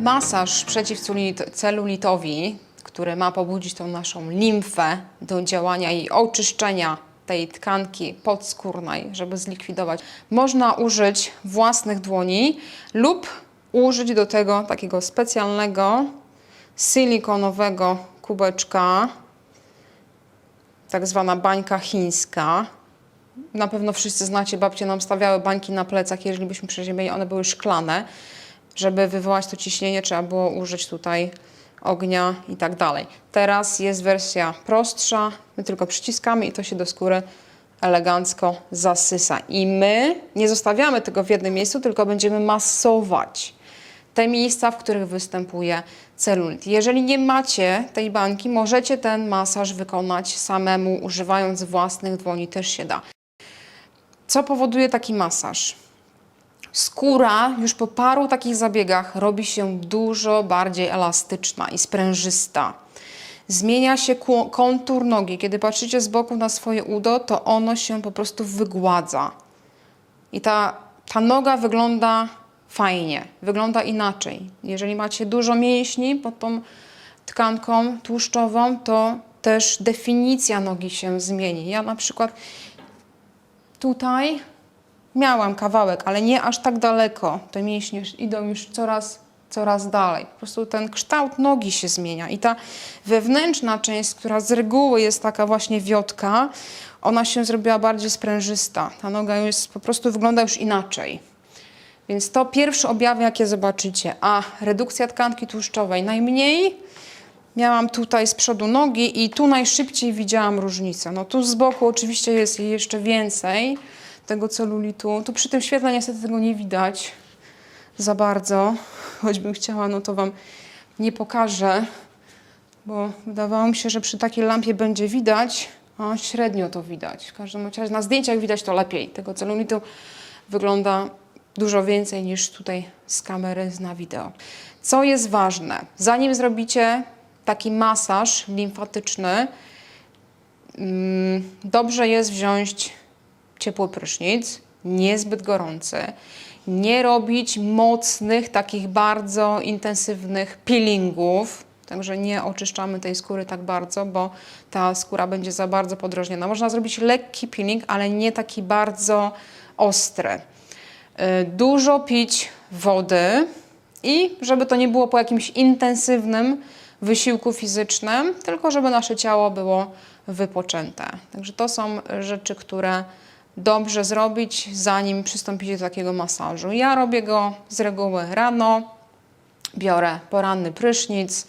Masaż przeciwcelulitowi, który ma pobudzić tą naszą limfę do działania i oczyszczenia tej tkanki podskórnej, żeby zlikwidować. Można użyć własnych dłoni lub użyć do tego takiego specjalnego silikonowego kubeczka, tak zwana bańka chińska. Na pewno wszyscy znacie, babcie nam stawiały bańki na plecach, jeżeli byśmy przeziębili, one były szklane. Żeby wywołać to ciśnienie, trzeba było użyć tutaj ognia i tak dalej. Teraz jest wersja prostsza, my tylko przyciskamy i to się do skóry elegancko zasysa. I my nie zostawiamy tego w jednym miejscu, tylko będziemy masować te miejsca, w których występuje celulit. Jeżeli nie macie tej bańki, możecie ten masaż wykonać samemu, używając własnych dłoni, też się da. Co powoduje taki masaż? Skóra już po paru takich zabiegach robi się dużo bardziej elastyczna i sprężysta. Zmienia się kontur nogi. Kiedy patrzycie z boku na swoje udo, to ono się po prostu wygładza. I ta, ta noga wygląda fajnie, wygląda inaczej. Jeżeli macie dużo mięśni pod tą tkanką tłuszczową, to też definicja nogi się zmieni. Ja na przykład tutaj miałam kawałek, ale nie aż tak daleko. Te mięśnie idą już coraz, coraz dalej. Po prostu ten kształt nogi się zmienia i ta wewnętrzna część, która z reguły jest taka właśnie wiotka, ona się zrobiła bardziej sprężysta. Ta noga jest po prostu wygląda już inaczej. Więc to pierwsze objawy, jakie zobaczycie. A redukcja tkanki tłuszczowej najmniej. Miałam tutaj z przodu nogi i tu najszybciej widziałam różnicę. No tu z boku oczywiście jest jej jeszcze więcej tego celulitu. Tu przy tym świetle niestety tego nie widać za bardzo. Choćbym chciała, no to Wam nie pokażę, bo wydawało mi się, że przy takiej lampie będzie widać, a średnio to widać. W każdym razie na zdjęciach widać to lepiej. Tego celulitu wygląda dużo więcej niż tutaj z kamery, na wideo. Co jest ważne? Zanim zrobicie taki masaż limfatyczny, mm, dobrze jest wziąć ciepły prysznic, niezbyt gorący, nie robić mocnych, takich bardzo intensywnych peelingów, także nie oczyszczamy tej skóry tak bardzo, bo ta skóra będzie za bardzo podrażniona. Można zrobić lekki peeling, ale nie taki bardzo ostry. Y, Dużo pić wody i żeby to nie było po jakimś intensywnym wysiłku fizycznym, tylko żeby nasze ciało było wypoczęte. Także to są rzeczy, które dobrze zrobić, zanim przystąpicie do takiego masażu. Ja robię go z reguły rano, biorę poranny prysznic,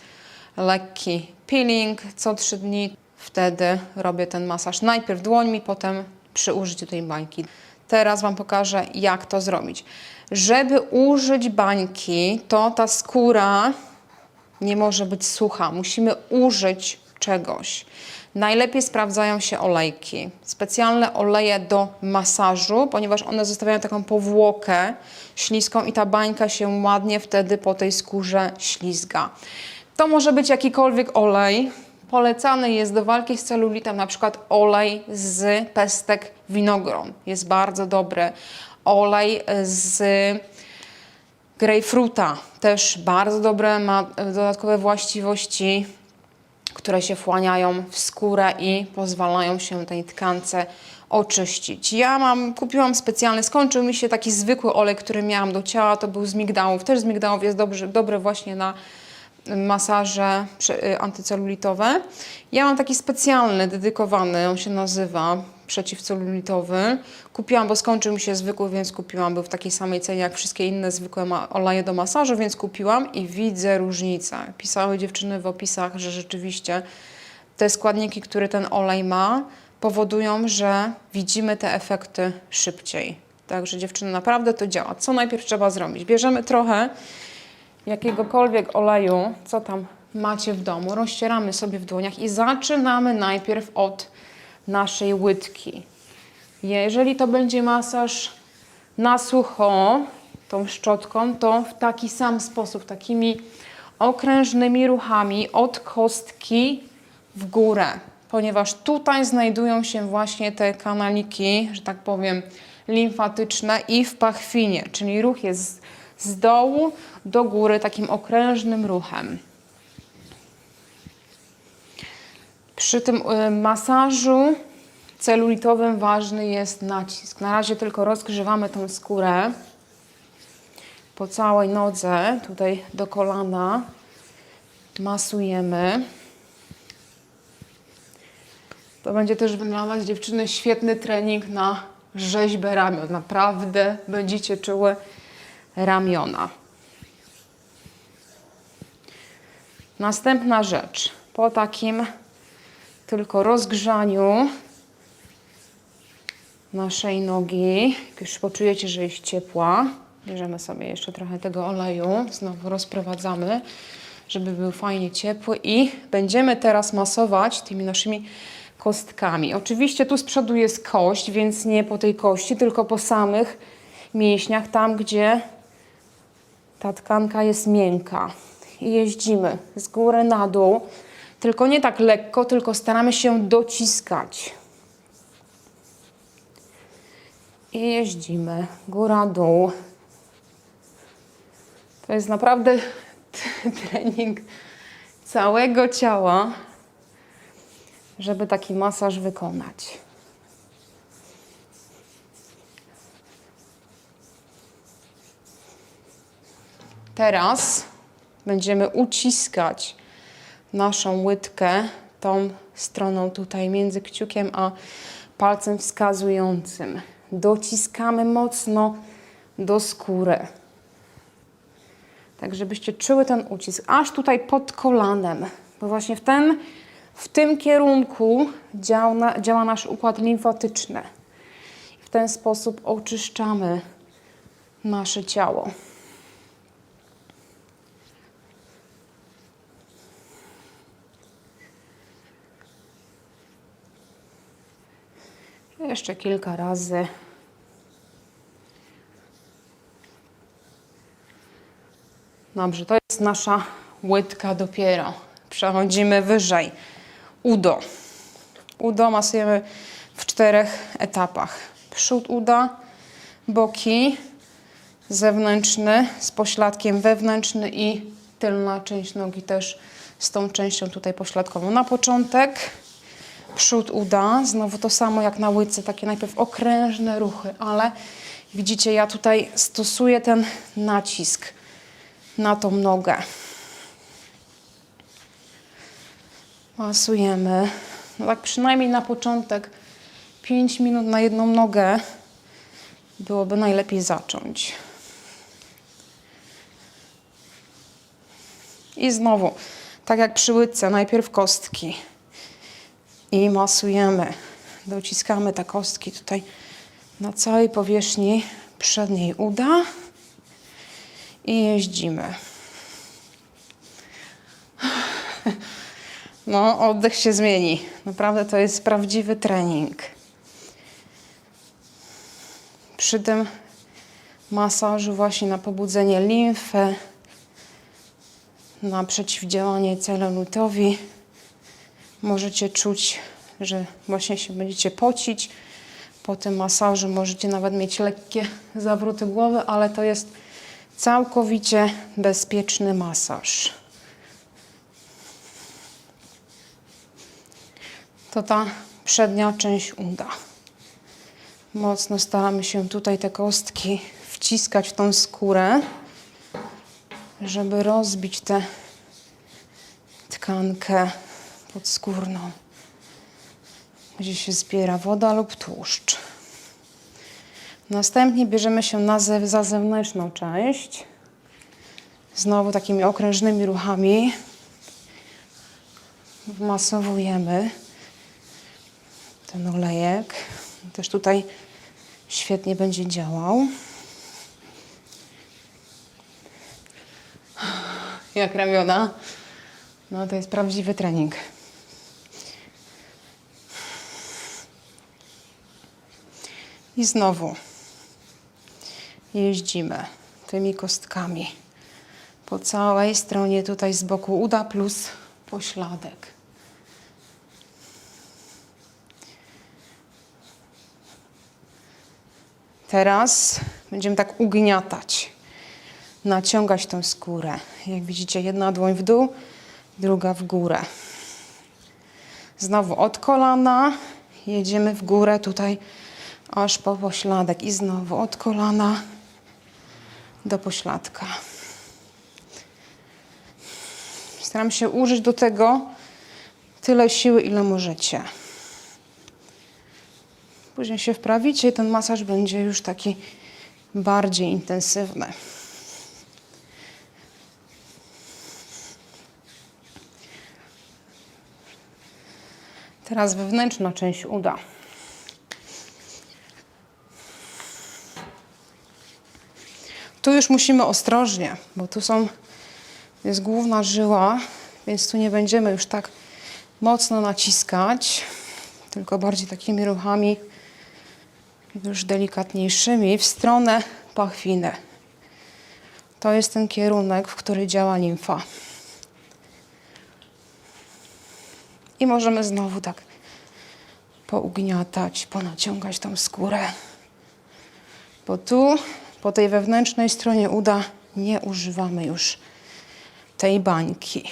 lekki peeling co trzy dni. Wtedy robię ten masaż najpierw dłońmi, potem przy użyciu tej bańki. Teraz Wam pokażę, jak to zrobić. Żeby użyć bańki, to ta skóra nie może być sucha. Musimy użyć czegoś. Najlepiej sprawdzają się olejki. Specjalne oleje do masażu, ponieważ one zostawiają taką powłokę śliską i ta bańka się ładnie wtedy po tej skórze ślizga. To może być jakikolwiek olej. Polecany jest do walki z celulitem na przykład olej z pestek winogron. Jest bardzo dobry. Olej z grejpfruta też bardzo dobre, ma dodatkowe właściwości, które się wchłaniają w skórę i pozwalają się tej tkance oczyścić. Ja mam, kupiłam specjalny, skończył mi się taki zwykły olej, który miałam do ciała, to był z migdałów. Też z migdałów jest dobry, dobry właśnie na masaże y, antycelulitowe. Ja mam taki specjalny, dedykowany, on się nazywa przeciwcelulitowy. Kupiłam, bo skończył mi się zwykły, więc kupiłam. Był w takiej samej cenie jak wszystkie inne zwykłe oleje do masażu, więc kupiłam i widzę różnicę. Pisały dziewczyny w opisach, że rzeczywiście te składniki, które ten olej ma, powodują, że widzimy te efekty szybciej. Także dziewczyny, naprawdę to działa. Co najpierw trzeba zrobić? Bierzemy trochę jakiegokolwiek oleju, co tam macie w domu, rozcieramy sobie w dłoniach i zaczynamy najpierw od naszej łydki. Jeżeli to będzie masaż na sucho, tą szczotką, to w taki sam sposób, takimi okrężnymi ruchami od kostki w górę, ponieważ tutaj znajdują się właśnie te kanaliki, że tak powiem, limfatyczne i w pachwinie, czyli ruch jest z dołu do góry takim okrężnym ruchem. Przy tym y, masażu celulitowym ważny jest nacisk. Na razie tylko rozgrzewamy tą skórę po całej nodze, tutaj do kolana. Masujemy. To będzie też dla Was, dziewczyny, świetny trening na rzeźbę ramion. Naprawdę będziecie czuły ramiona. Następna rzecz. Po takim tylko rozgrzaniu naszej nogi, już poczujecie, że jest ciepła, bierzemy sobie jeszcze trochę tego oleju, znowu rozprowadzamy, żeby był fajnie ciepły i będziemy teraz masować tymi naszymi kostkami. Oczywiście tu z przodu jest kość, więc nie po tej kości, tylko po samych mięśniach, tam gdzie ta tkanka jest miękka. I jeździmy z góry na dół, tylko nie tak lekko, tylko staramy się dociskać. I jeździmy góra-dół. To jest naprawdę trening całego ciała, żeby taki masaż wykonać. Teraz będziemy uciskać naszą łydkę tą stroną tutaj między kciukiem a palcem wskazującym. Dociskamy mocno do skóry. Tak, żebyście czuły ten ucisk, aż tutaj pod kolanem, bo właśnie w, ten, w tym kierunku działa, działa nasz układ limfatyczny. W ten sposób oczyszczamy nasze ciało. Jeszcze kilka razy. Dobrze, to jest nasza łydka dopiero. Przechodzimy wyżej. Udo. Udo masujemy w czterech etapach. Przód uda, boki, zewnętrzny z pośladkiem wewnętrzny i tylna część nogi też z tą częścią tutaj pośladkową. Na początek przód uda, znowu to samo jak na łydce, takie najpierw okrężne ruchy, ale widzicie, ja tutaj stosuję ten nacisk na tą nogę. Masujemy. No tak przynajmniej na początek 5 minut na jedną nogę byłoby najlepiej zacząć. I znowu, tak jak przy łydce, najpierw kostki i masujemy. Dociskamy te kostki tutaj na całej powierzchni przedniej uda i jeździmy. No, oddech się zmieni. Naprawdę to jest prawdziwy trening. Przy tym masażu właśnie na pobudzenie limfy, na przeciwdziałanie celulotowi możecie czuć, że właśnie się będziecie pocić. Po tym masażu możecie nawet mieć lekkie zawroty głowy, ale to jest całkowicie bezpieczny masaż. To ta przednia część uda. Mocno staramy się tutaj te kostki wciskać w tą skórę, żeby rozbić tę tkankę podskórną, gdzie się zbiera woda lub tłuszcz. Następnie bierzemy się na ze, za zewnętrzną część. Znowu takimi okrężnymi ruchami wmasowujemy ten olejek. Też tutaj świetnie będzie działał. Jak ramiona. No to jest prawdziwy trening. I znowu jeździmy tymi kostkami po całej stronie tutaj z boku uda plus pośladek. Teraz będziemy tak ugniatać naciągać tą skórę. Jak widzicie, jedna dłoń w dół, druga w górę. Znowu od kolana jedziemy w górę tutaj aż po pośladek i znowu od kolana do pośladka. Staram się użyć do tego tyle siły, ile możecie. Później się wprawicie i ten masaż będzie już taki bardziej intensywny. Teraz wewnętrzna część uda. Tu już musimy ostrożnie, bo tu są, jest główna żyła, więc tu nie będziemy już tak mocno naciskać, tylko bardziej takimi ruchami już delikatniejszymi w stronę pachwiny. To jest ten kierunek, w który działa limfa. I możemy znowu tak pougniatać, ponaciągać tą skórę. Bo tu, po tej wewnętrznej stronie uda, nie używamy już tej bańki.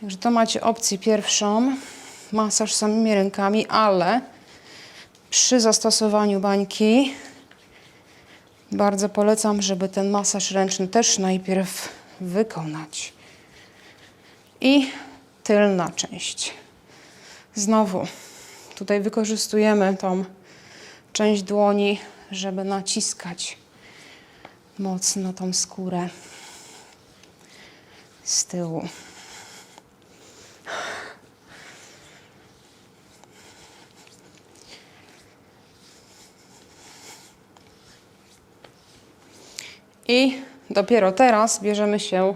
Także to macie opcję pierwszą, masaż samymi rękami, ale przy zastosowaniu bańki bardzo polecam, żeby ten masaż ręczny też najpierw wykonać. I tylna część. Znowu tutaj wykorzystujemy tą część dłoni, żeby naciskać mocno tą skórę z tyłu. I dopiero teraz bierzemy się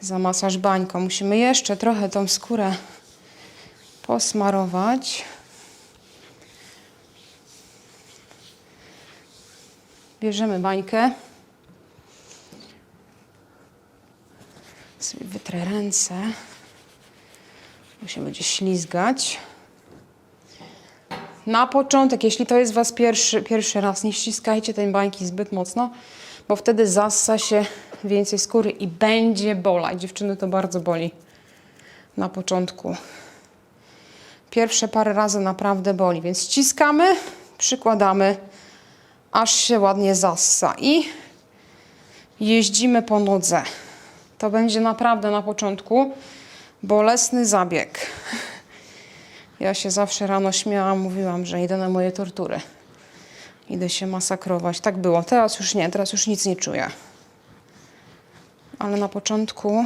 za masaż bańką. Musimy jeszcze trochę tą skórę posmarować. Bierzemy bańkę. Sobie wytrę ręce. Bo się będzie ślizgać. Na początek, jeśli to jest Was pierwszy, pierwszy raz, nie ściskajcie tej bańki zbyt mocno, bo wtedy zassa się więcej skóry i będzie bolać. Dziewczyny to bardzo boli na początku. Pierwsze parę razy naprawdę boli, więc ściskamy, przykładamy, aż się ładnie zassa i jeździmy po nodze. To będzie naprawdę na początku bolesny zabieg. Ja się zawsze rano śmiałam, mówiłam, że idę na moje tortury. Idę się masakrować. Tak było. Teraz już nie, teraz już nic nie czuję. Ale na początku,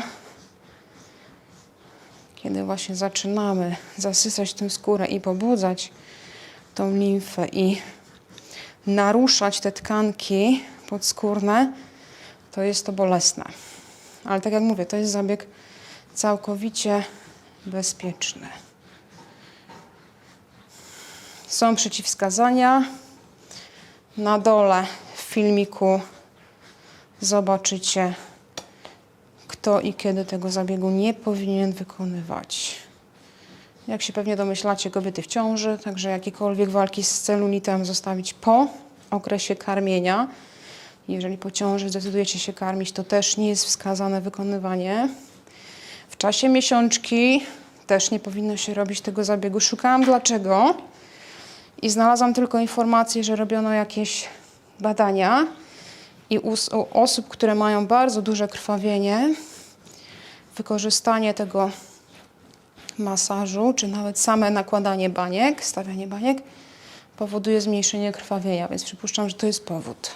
kiedy właśnie zaczynamy zasysać tę skórę i pobudzać tą limfę i naruszać te tkanki podskórne, to jest to bolesne. Ale tak jak mówię, to jest zabieg całkowicie bezpieczny. Są przeciwwskazania. Na dole w filmiku zobaczycie, kto i kiedy tego zabiegu nie powinien wykonywać. Jak się pewnie domyślacie, kobiety w ciąży, także jakiekolwiek walki z celulitem zostawić po okresie karmienia. Jeżeli po ciąży zdecydujecie się karmić, to też nie jest wskazane wykonywanie. W czasie miesiączki też nie powinno się robić tego zabiegu. Szukałam dlaczego i znalazłam tylko informację, że robiono jakieś badania i u, u osób, które mają bardzo duże krwawienie, wykorzystanie tego masażu, czy nawet same nakładanie baniek, stawianie baniek, powoduje zmniejszenie krwawienia, więc przypuszczam, że to jest powód.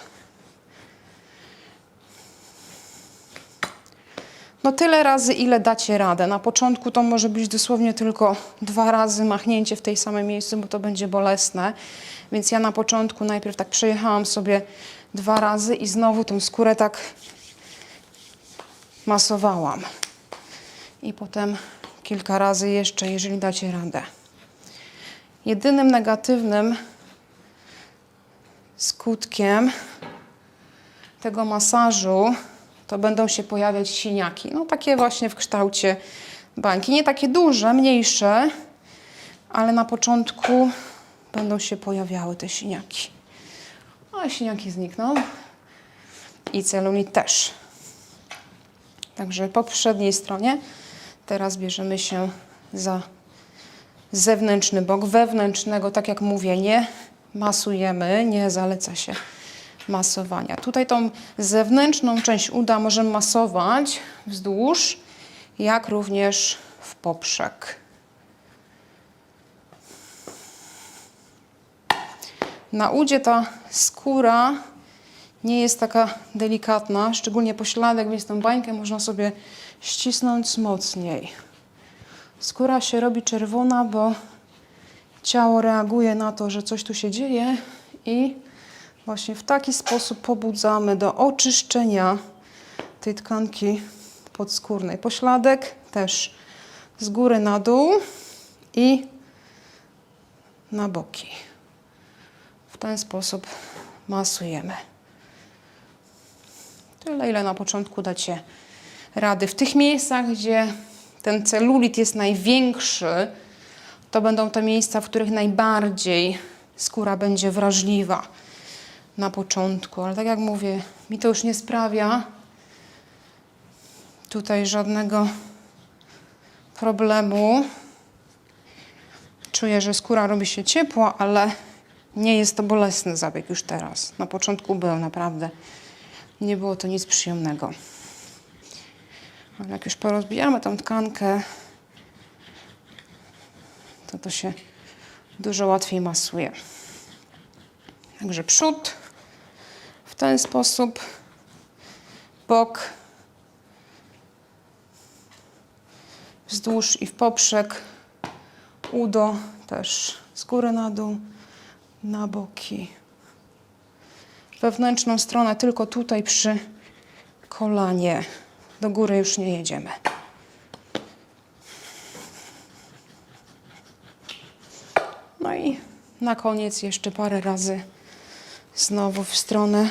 No tyle razy, ile dacie radę. Na początku to może być dosłownie tylko dwa razy machnięcie w tej samej miejscu, bo to będzie bolesne. Więc ja na początku najpierw tak przejechałam sobie dwa razy i znowu tą skórę tak masowałam. I potem kilka razy jeszcze, jeżeli dacie radę. Jedynym negatywnym skutkiem tego masażu to będą się pojawiać siniaki. No takie właśnie w kształcie bańki. Nie takie duże, mniejsze, ale na początku będą się pojawiały te siniaki. Ale siniaki znikną. i celulit też. Także po przedniej stronie teraz bierzemy się za zewnętrzny bok. Wewnętrznego, tak jak mówię, nie masujemy, nie zaleca się masowania. Tutaj tą zewnętrzną część uda możemy masować wzdłuż, jak również w poprzek. Na udzie ta skóra nie jest taka delikatna, szczególnie pośladek, więc tę bańkę można sobie ścisnąć mocniej. Skóra się robi czerwona, bo ciało reaguje na to, że coś tu się dzieje i właśnie w taki sposób pobudzamy do oczyszczenia tej tkanki podskórnej. Pośladek też z góry na dół i na boki. W ten sposób masujemy. Tyle, ile na początku dacie rady. W tych miejscach, gdzie ten celulit jest największy, to będą te miejsca, w których najbardziej skóra będzie wrażliwa na początku. Ale tak jak mówię, mi to już nie sprawia tutaj żadnego problemu. Czuję, że skóra robi się ciepła, ale nie jest to bolesny zabieg już teraz. Na początku był naprawdę. Nie było to nic przyjemnego. Ale jak już porozbijamy tą tkankę, to to się dużo łatwiej masuje. Także przód w ten sposób, bok wzdłuż i w poprzek, udo też z góry na dół, na boki. Wewnętrzną stronę tylko tutaj przy kolanie. Do góry już nie jedziemy. No i na koniec jeszcze parę razy znowu w stronę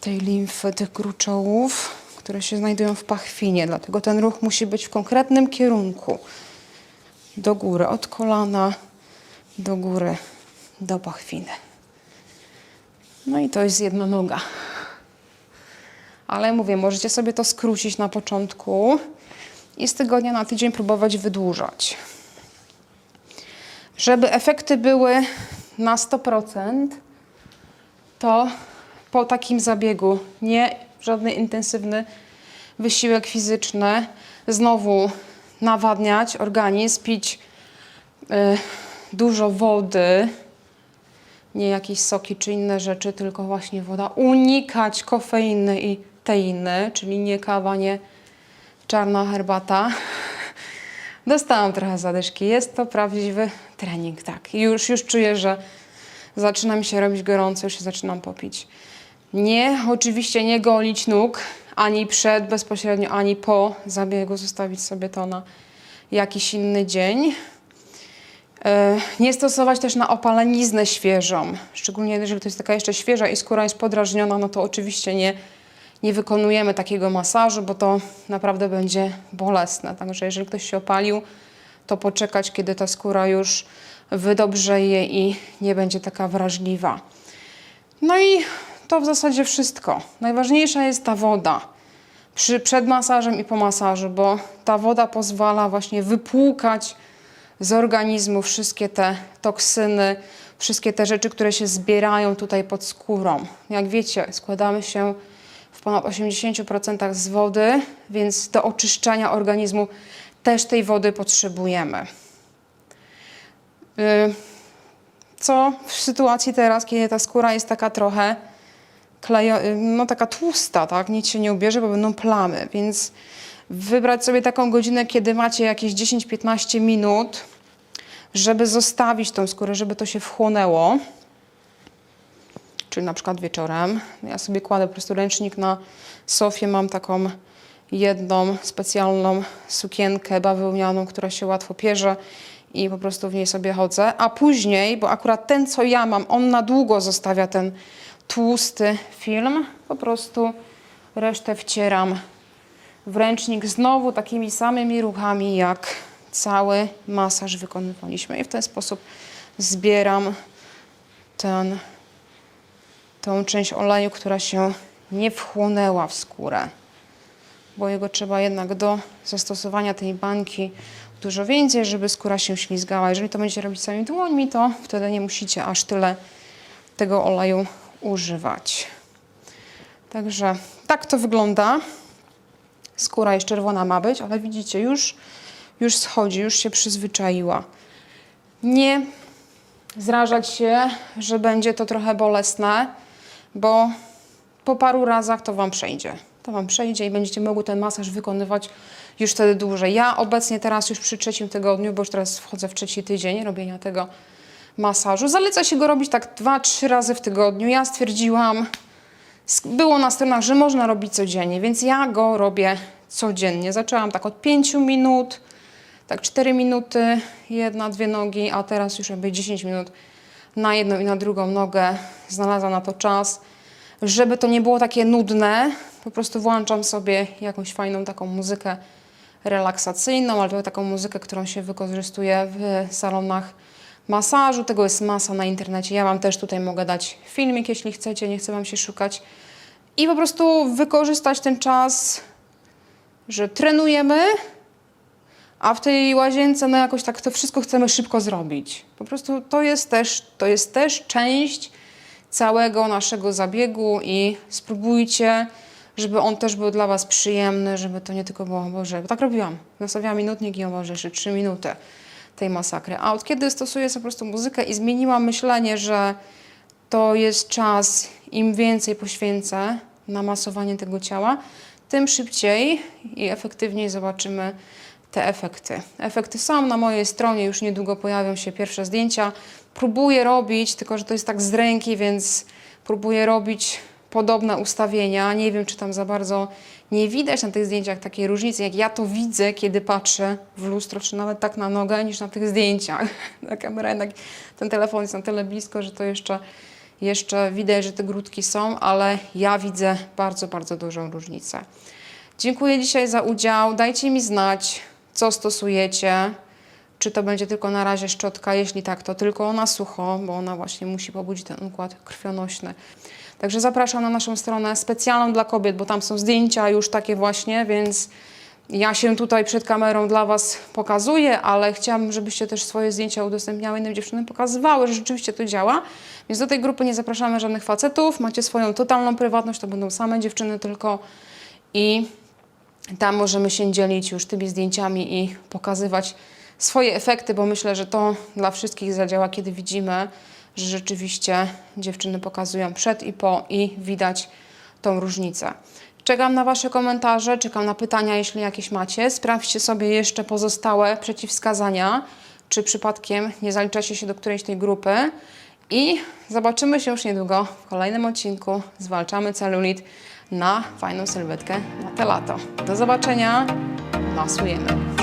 tej limfy, tych gruczołów, które się znajdują w pachwinie. Dlatego ten ruch musi być w konkretnym kierunku. Do góry, od kolana do góry, do pachwiny. No i to jest jedna noga. Ale mówię, możecie sobie to skrócić na początku i z tygodnia na tydzień próbować wydłużać. Żeby efekty były na 100%, to po takim zabiegu nie żadny intensywny wysiłek fizyczny, znowu nawadniać organizm, pić y, dużo wody, nie jakieś soki czy inne rzeczy, tylko właśnie woda. Unikać kofeiny i teiny, czyli nie kawa, nie czarna herbata. Dostałam trochę zadyszki. Jest to prawdziwy trening, tak. Już, już czuję, że zaczyna mi się robić gorąco, już się zaczynam popić. Nie, oczywiście nie golić nóg, ani przed bezpośrednio, ani po zabiegu, zostawić sobie to na jakiś inny dzień. E, Nie stosować też na opaleniznę świeżą, szczególnie jeżeli to jest taka jeszcze świeża i skóra jest podrażniona, no to oczywiście nie, nie wykonujemy takiego masażu, bo to naprawdę będzie bolesne. Także jeżeli ktoś się opalił, to poczekać, kiedy ta skóra już wydobrzeje i nie będzie taka wrażliwa. No i to w zasadzie wszystko. Najważniejsza jest ta woda przy, przed masażem i po masażu, bo ta woda pozwala właśnie wypłukać z organizmu wszystkie te toksyny, wszystkie te rzeczy, które się zbierają tutaj pod skórą. Jak wiecie, składamy się w ponad 80% z wody, więc do oczyszczania organizmu też tej wody potrzebujemy. Y, Co w sytuacji teraz, kiedy ta skóra jest taka trochę klejo, y, no taka tłusta, tak? Nic się nie ubierze, bo będą plamy, więc wybrać sobie taką godzinę, kiedy macie jakieś 10-15 minut, żeby zostawić tą skórę, żeby to się wchłonęło. Czyli na przykład wieczorem. Ja sobie kładę po prostu ręcznik na sofie, mam taką jedną specjalną sukienkę bawełnianą, która się łatwo pierze i po prostu w niej sobie chodzę. A później, bo akurat ten, co ja mam, on na długo zostawia ten tłusty film, po prostu resztę wcieram w ręcznik znowu takimi samymi ruchami, jak cały masaż wykonywaliśmy. I w ten sposób zbieram ten, tą część oleju, która się nie wchłonęła w skórę. Bo jego trzeba jednak do zastosowania tej bańki dużo więcej, żeby skóra się ślizgała. Jeżeli to będziecie robić samymi dłońmi, to wtedy nie musicie aż tyle tego oleju używać. Także tak to wygląda. Skóra jest czerwona ma być, ale widzicie, już, już schodzi, już się przyzwyczaiła. Nie zrażać się, że będzie to trochę bolesne, bo po paru razach to Wam przejdzie. To Wam przejdzie i będziecie mogły ten masaż wykonywać już wtedy dłużej. Ja obecnie teraz już przy trzecim tygodniu, bo już teraz wchodzę w trzeci tydzień robienia tego masażu. Zaleca się go robić tak dwa, trzy razy w tygodniu. Ja stwierdziłam, było na stronach, że można robić codziennie, więc ja go robię codziennie. Zaczęłam tak od 5 minut, tak 4 minuty, jedna, dwie nogi, a teraz już robię 10 minut na jedną i na drugą nogę. Znalazłam na to czas. Żeby to nie było takie nudne, po prostu włączam sobie jakąś fajną taką muzykę relaksacyjną, albo taką muzykę, którą się wykorzystuje w salonach masażu. Tego jest masa na internecie. Ja Wam też tutaj mogę dać filmik, jeśli chcecie, nie chcę Wam się szukać. I po prostu wykorzystać ten czas, że trenujemy, a w tej łazience no jakoś tak to wszystko chcemy szybko zrobić. Po prostu to jest też, to jest też część całego naszego zabiegu i spróbujcie, żeby on też był dla Was przyjemny, żeby to nie tylko było, Boże, bo tak robiłam. Nastawiałam minutnik i o Boże, 3 minuty tej masakry. A od kiedy stosuję po prostu muzykę i zmieniłam myślenie, że to jest czas, im więcej poświęcę na masowanie tego ciała, tym szybciej i efektywniej zobaczymy te efekty. Efekty są na mojej stronie, już niedługo pojawią się pierwsze zdjęcia. Próbuję robić, tylko że to jest tak z ręki, więc próbuję robić podobne ustawienia. Nie wiem, czy tam za bardzo nie widać na tych zdjęciach takiej różnicy, jak ja to widzę, kiedy patrzę w lustro, czy nawet tak na nogę, niż na tych zdjęciach. Ta kamera jednak, ten telefon jest na tyle blisko, że to jeszcze, jeszcze widać, że te grudki są, ale ja widzę bardzo, bardzo dużą różnicę. Dziękuję dzisiaj za udział. Dajcie mi znać, co stosujecie. Czy to będzie tylko na razie szczotka? Jeśli tak, to tylko na sucho, bo ona właśnie musi pobudzić ten układ krwionośny. Także zapraszam na naszą stronę specjalną dla kobiet, bo tam są zdjęcia już takie właśnie, więc ja się tutaj przed kamerą dla Was pokazuję, ale chciałabym, żebyście też swoje zdjęcia udostępniały innym dziewczynom, pokazywały, że rzeczywiście to działa. Więc do tej grupy nie zapraszamy żadnych facetów, macie swoją totalną prywatność, to będą same dziewczyny tylko i tam możemy się dzielić już tymi zdjęciami i pokazywać swoje efekty, bo myślę, że to dla wszystkich zadziała, kiedy widzimy, że rzeczywiście dziewczyny pokazują przed i po i widać tą różnicę. Czekam na Wasze komentarze, czekam na pytania, jeśli jakieś macie. Sprawdźcie sobie jeszcze pozostałe przeciwwskazania, czy przypadkiem nie zaliczacie się do którejś tej grupy. I zobaczymy się już niedługo w kolejnym odcinku. Zwalczamy celulit na fajną sylwetkę na te lato. Do zobaczenia. Masujemy.